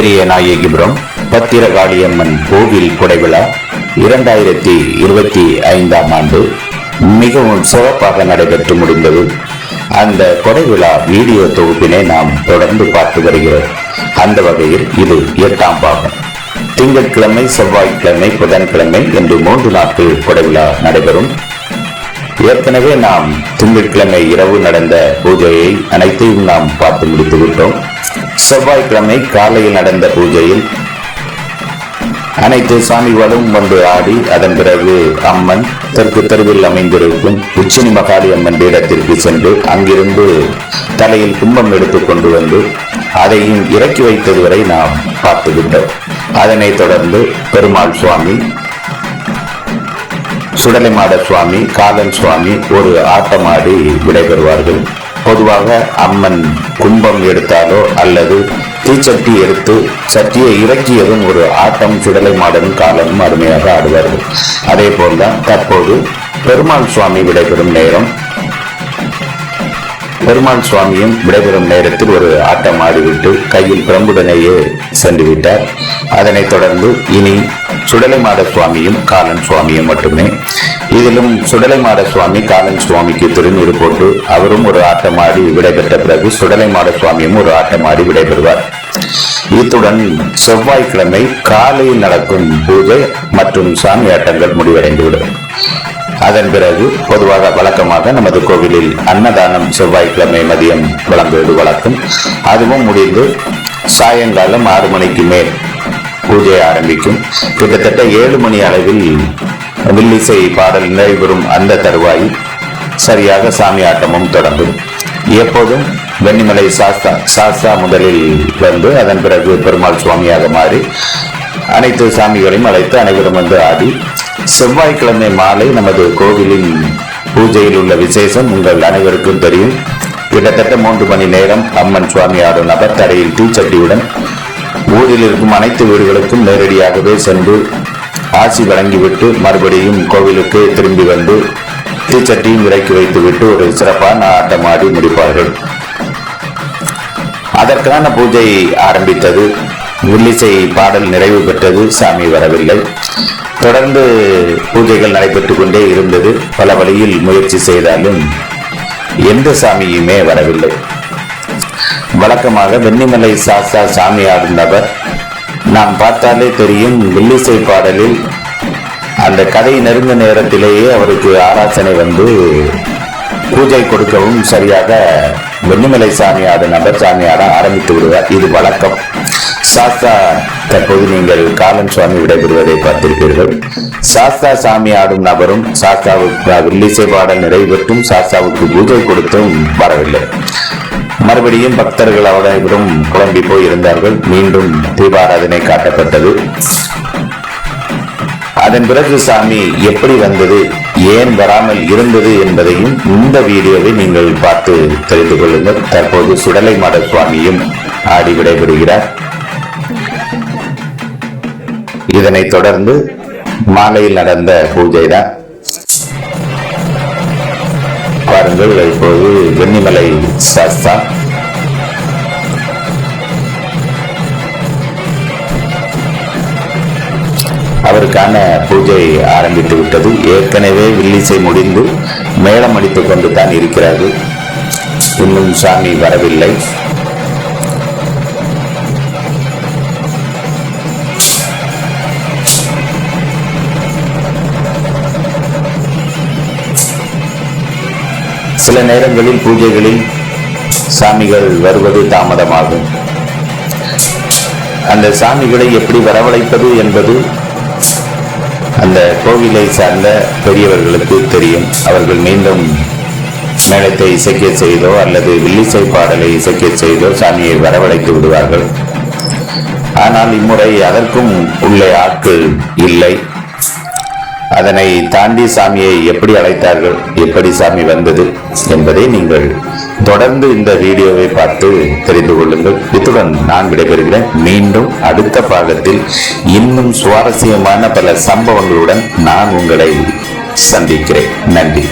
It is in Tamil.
பெரிய நாயகிபுரம் பத்திரகாளியம்மன் கோவில் கொடைவிழா இரண்டாயிரத்தி இருபத்தி ஐந்தாம் ஆண்டு மிகவும் சிறப்பாக நடைபெற்று முடிந்தது. அந்த கொடைவிழா வீடியோ தொகுப்பினை நாம் தொடர்ந்து பார்த்து வருகிறோம். அந்த வகையில் இது எட்டாம் பாகம். திங்கட்கிழமை செவ்வாய்க்கிழமை புதன்கிழமை என்று மூன்று நாட்கள் கொடைவிழா நடைபெறும். ஏற்கனவே நாம் திங்கட்கிழமை இரவு நடந்த பூஜையை அனைத்தையும் நாம் பார்த்து முடித்து விட்டோம் செவ்வாய்க்கிழமை காலையில் நடந்த பூஜையில் அனைத்து சாமிகளும் வந்து ஆடி அதன் பிறகு அம்மன் தெற்கு தெருவில் அமைந்திருக்கும் உச்சினி மகாளி அம்மன் பீடத்திற்கு சென்று அங்கிருந்து தலையில் கும்பம் எடுத்து கொண்டு வந்து அதையும் இறக்கி வைத்தது வரை நாம் பார்த்துவிட்டோம். அதனைத் தொடர்ந்து பெருமாள் சுவாமி சுடலைமாட சுவாமி காலன் சுவாமி ஒரு ஆட்டமாடி விடைபெறுவார்கள். பொதுவாக அம்மன் கும்பம் எடுத்தாலோ அல்லது தீச்சட்டி எடுத்து சட்டியை இறக்கியதும் ஒரு ஆட்டம் சுடலை மாடனும் காலனும் அருமையாக ஆடுவார்கள். அதே போல்தான் தற்போது பெருமாள் சுவாமி விடைபெறும் நேரம் பெருமாள் சுவாமியும் விடைபெறும் நேரத்தில் ஒரு ஆட்டம் ஆடிவிட்டு கையில் பிரம்புடனேயே சென்று விட்டார். அதனைத் தொடர்ந்து இனி சுடலைமாட சுவாமியும் காலன் சுவாமியும் மட்டுமே. இதிலும் சுடலைமாட சுவாமி காலன் சுவாமிக்கு திருநீர் போட்டு அவரும் ஒரு ஆட்டம் ஆடி விடைபெற்ற பிறகு சுடலை மாட சுவாமியும் ஒரு ஆட்டம் ஆடி விடைபெறுவார். இத்துடன் செவ்வாய்க்கிழமை காலையில் நடக்கும் பூஜை மற்றும் சாமி ஆட்டங்கள் முடிவடைந்துவிடும். அதன் பிறகு பொதுவாக வழக்கமாக நமது கோவிலில் அன்னதானம் செவ்வாய்க்கிழமை மதியம் வழங்குவது வழக்கம். அதுவும் முடிந்து சாயங்காலம் ஆறு மணிக்கு மேல் பூஜை ஆரம்பிக்கும். கிட்டத்தட்ட ஏழு மணி அளவில் வில்லிசை பாடல் நிறைவுறும் அந்த தருவாயில் சரியாக சாமி ஆட்டமும் தொடங்கும். எப்போதும் வெண்ணிமலை சாஸ்தா சாஸ்தா முதலில் வந்து அதன் பிறகு பெருமாள் சுவாமியாக மாறி அனைத்து சாமிகளையும் அழைத்து அனைவரும் வந்து ஆடி செவ்வாய்க்கிழமை மாலை நமது கோவிலின் பூஜையில் உள்ள விசேஷம் உங்கள் அனைவருக்கும் தெரியும். கிட்டத்தட்ட மூன்று மணி நேரம் அம்மன் சுவாமி ஆடும் நபர் தரையில் தீச்சட்டியுடன் ஊரில் இருக்கும் அனைத்து வீடுகளுக்கும் நேரடியாகவே சென்று ஆசி வழங்கிவிட்டு மறுபடியும் கோவிலுக்கு திரும்பி வந்து தீச்சட்டியும் இறக்கி வைத்துவிட்டு ஒரு சிறப்பான ஆட்டமாடி முடிப்பார்கள். அதற்கான பூஜை ஆரம்பித்தது. வில்லிசை பாடல் நிறைவு பெற்றது சாமி வரவில்லை. தொடர்ந்து பூஜைகள் நடைபெற்றுக் கொண்டே இருந்தது. பல வழியில் முயற்சி செய்தாலும் எந்த சாமியுமே வரவில்லை. வழக்கமாக வெண்ணிமலை சாஸ்தா சாமி ஆடும் நபர் நாம் பார்த்தாலே தெரியும் வில்லிசை பாடலில் அந்த கதை நெருங்க நேரத்திலேயே அவருக்கு ஆராசனை வந்து பூஜை கொடுக்கவும் சரியாக வெண்ணிமலை சாமி நபர் சாமியாட ஆரம்பித்து விடுவார். இது வழக்கம். சாஸ்தா தற்போது நீங்கள் காலன் சுவாமி விடைபெறுவதை பார்த்திருப்பீர்கள். சாஸ்தா சாமி ஆடும் நபரும் சாஸ்தாவுக்கு வில்லிசை பாடல் நிறைவேற்றும் சாஸ்தாவுக்கு பூஜை கொடுத்தும் வரவில்லை. மறுபடியும் பக்தர்கள் அவரிடம் குழம்பி போய் இருந்தார்கள் மீண்டும் தீபாராதனை காட்டப்பட்டது. அதன் பிறகு சாமி எப்படி வந்தது ஏன் வராமல் இருந்தது என்பதையும் இந்த வீடியோவை நீங்கள் பார்த்து தெரிந்து கொள்ளுங்கள். தற்போது சுடலை மாட சுவாமியும் ஆடி விடைபெறுகிறார். இதனைத் தொடர்ந்து மாலையில் நடந்த பூஜை தான் பாருங்கள் இப்போது வெண்ணிமலை சாஸ்தா. அவருக்கான பூஜை ஆரம்பித்து விட்டது. ஏற்கனவே வில்லிசை முடிந்து மேளம் அடித்துக் கொண்டு தான் இருக்கிறார்கள். இன்னும் சாமி வரவில்லை. சில நேரங்களில் பூஜைகளில் சாமிகள் வருவது தாமதமாகும். அந்த சாமிகளை எப்படி வரவழைப்பது என்பது அந்த கோவிலை சார்ந்த பெரியவர்களுக்கு தெரியும். அவர்கள் மீண்டும் மேளத்தை இசைக்க செய்தோ அல்லது வில்லிசை பாடலை இசைக்க செய்தோ சாமியை வரவழைத்து விடுவார்கள். ஆனால் இம்முறை அதற்கும் உள்ளே ஆட்கள் இல்லை. அதனை தாண்டி சாமியை எப்படி அழைத்தார்கள் எப்படி சாமி வந்தது என்பதை நீங்கள் தொடர்ந்து இந்த வீடியோவை பார்த்து தெரிந்து கொள்ளுங்கள். இத்துடன் நான் விடைபெறுகிறேன். மீண்டும் அடுத்த பாகத்தில் இன்னும் சுவாரஸ்யமான பல சம்பவங்களுடன் நான் உங்களை சந்திக்கிறேன். நன்றி.